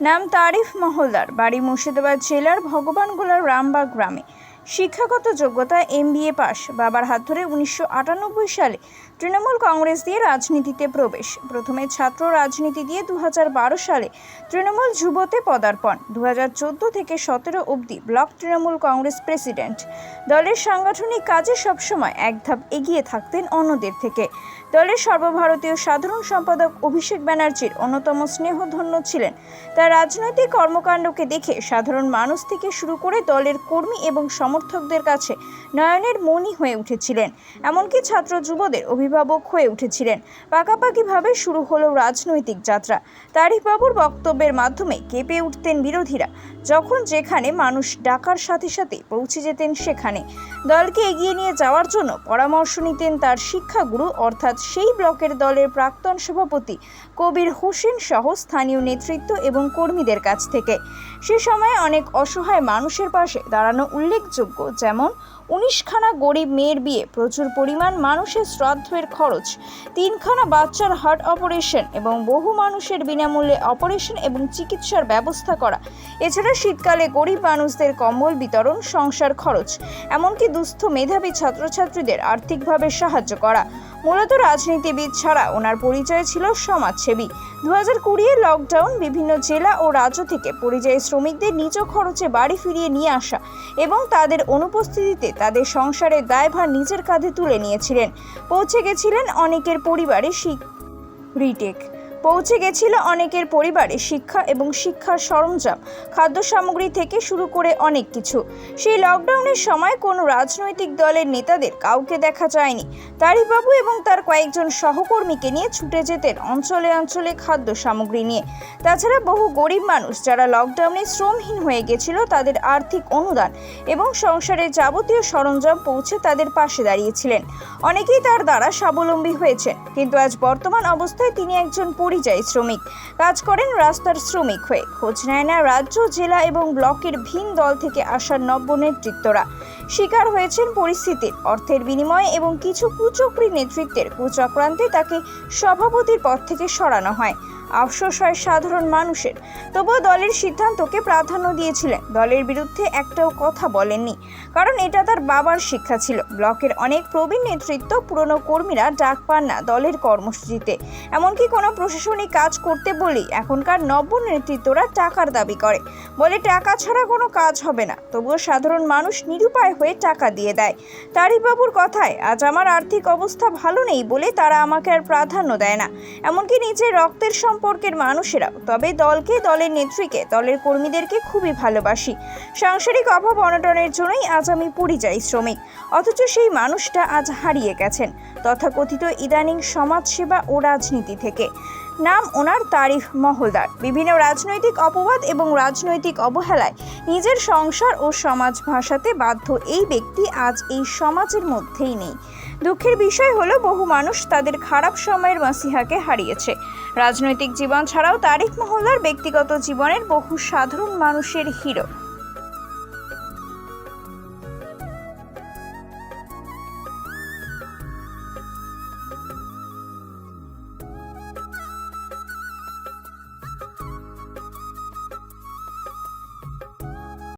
নাম তারিফ মহলদার বাড়ি মুর্শিদাবাদ জেলার ভগবানগোলার রামবাগ গ্রামে। শিক্ষাগত যোগ্যতা এমবিএ পাস। বাবার হাত ধরে উনিশশো আটানব্বই সালে তৃণমূল কংগ্রেস দিয়ে রাজনীতিতে প্রবেশ। প্রথমে ছাত্র রাজনীতি দিয়ে দু হাজার বারো সালে তৃণমূল যুবতে পদার্পণ। দুহাজার চোদ্দ থেকে সতেরো অবধি ব্লক তৃণমূল কংগ্রেস প্রেসিডেন্ট। দলের সাংগঠনিক কাজে সবসময় এক ধাপ এগিয়ে থাকতেন অন্যদের থেকে। দলের সর্বভারতীয় সাধারণ সম্পাদক অভিষেক ব্যানার্জির অন্যতম স্নেহধন্য ছিলেন। তার রাজনৈতিক কর্মকাণ্ডকে দেখে সাধারণ মানুষ থেকে শুরু করে দলের কর্মী এবং সমর্থকদের কাছে নয়নের মনি হয়ে উঠেছিলেন। এমনকি ছাত্র যুবদের অভিভাবক হয়ে উঠেছিলেন। পাকাপাকিভাবে শুরু হলো রাজনৈতিক যাত্রা। তারিফবাবুর বক্তব্যের মাধ্যমে কেঁপে উঠতেন বিরোধীরা, যখন যেখানে মানুষ ডাকার সাথে সাথে পৌঁছে যেতেন সেখানে। দলকে এগিয়ে নিয়ে যাওয়ার জন্য পরামর্শ নিতেন তার শিক্ষাগুরু, অর্থাৎ সেই ব্লকের দলের প্রাক্তন সভাপতি কবির হোসেন সহ স্থানীয় নেতৃত্ব এবং কর্মীদের কাছ থেকে। সে সময় অনেক অসহায় মানুষের পাশে দাঁড়ানো উল্লেখযোগ্য যেমন উনিশখানা গরিব মেয়ের বিয়ে, প্রচুর পরিমাণ মানুষের শ্রাদ্ধের খরচ, তিনখানা বাচ্চার হার্ট অপারেশন এবং বহু মানুষের বিনামূল্যে অপারেশন এবং চিকিৎসার ব্যবস্থা করা। এছাড়া শীতকালে গরিব মানুষদের কম্বল বিতরণ, সংসার খরচ, এমনকি দুস্থ মেধাবী ছাত্রছাত্রীদের আর্থিকভাবে সাহায্য করা। মূলত রাজনীতিবিদ ছাড়া ওনার পরিচয় ছিল সমাজসেবী। দু হাজার কুড়িয়ে লকডাউন বিভিন্ন জেলা ও রাজ্য থেকে পরিযায়ী শ্রমিকদের নিজ খরচে বাড়ি ফিরিয়ে নিয়ে আসা এবং তাদের অনুপস্থিতিতে তাদের সংসারের দায়ভার নিজের কাঁধে তুলে নিয়েছিলেন। পৌঁছে গেছিলেন অনেকের পরিবারে শিখ রিটেক। পৌঁছে গেছিল অনেকের পরিবারে শিক্ষা এবং শিক্ষার সরঞ্জাম, খাদ্য সামগ্রী থেকে শুরু করে অনেক কিছু। সেই লকডাউনের সময় কোনো রাজনৈতিক দলের নেতাদের কাউকে দেখা যায়নি। তারিবাবু এবং তার কয়েকজন সহকর্মীকে নিয়ে ছুটে যেতেন অঞ্চলে অঞ্চলে খাদ্য সামগ্রী নিয়ে। তাছাড়া বহু গরিব মানুষ যারা লকডাউনে শ্রমহীন হয়ে গেছিল, তাদের আর্থিক অনুদান এবং সংসারের যাবতীয় সরঞ্জাম পৌঁছে তাদের পাশে দাঁড়িয়েছিলেন। অনেকেই তার দ্বারা স্বাবলম্বী হয়েছেন, কিন্তু আজ বর্তমান অবস্থায় তিনি একজন পরিযায়ী শ্রমিক। কাজ করেন রাস্তার শ্রমিক হয়ে। খোঁজ নেয় না রাজ্য, জেলা এবং ব্লকের ভিন দল থেকে আসা নব্য নেতৃত্বরা। শিকার হয়েছেন পরিস্থিতির, অর্থের বিনিময়ে এবং কিছু কুচক্রী নেতৃত্বের। কুচক্রান্তে তাকে সভাপতির পদ থেকে সরানো হয়। আফসোস হয় সাধারণ মানুষের। তবুও দলের সিদ্ধান্তকে প্রাধান্য দিয়েছিলেন। দলের বিরুদ্ধে একটাও কথা বলেননি। কারণ এটা তার বাবার শিক্ষা ছিল। ব্লকের অনেক প্রবীণ নেতৃত্ব পুরনো কর্মীরা ডাক পান না দলের কর্মসূচিতে। এমনকি কোনো প্রশাসনিক কাজ করতে বলেই এখনকার নব্য নেতৃত্বরা টাকার দাবি করে। বলে টাকা ছাড়া কোনো কাজ হবে না। তবুও সাধারণ মানুষ নিরুপায় হয়ে টাকা দিয়ে দেয়। তারিবাবুর কথায়, আজ আমার আর্থিক অবস্থা ভালো নেই বলে তারা আমাকে আর প্রাধান্য দেয় না। এমনকি নিজের রক্তের সম্পর্কের মানুষেরা, তবে দলকে, দলের নেত্রীকে, দলের কর্মীদেরকে খুবই ভালোবাসি। সাংসারিক অভাব অনটনের জন্যই আজ আমি পরিযায়ী শ্রমিক। অথচ সেই মানুষটা আজ হারিয়ে গেছেন। তথাকথিত ইদানিং সমাজসেবা ও রাজনীতি থেকে। নাম, ওনার তারিফ মহলদার বিভিন্ন রাজনৈতিক অপবাদ এবং রাজনৈতিক অবহেলায় নিজের সংসার ও সমাজ ভাষাতে বাধ্য এই ব্যক্তি আজ এই সমাজের মধ্যেই নেই। দুঃখের বিষয় হলো, বহু মানুষ তাদের খারাপ সময়ের মাসিহাকে হারিয়েছে। রাজনৈতিক জীবন ছাড়াও তারিক মহল্লার ব্যক্তিগত জীবনের বহু সাধারণ মানুষের হিরো।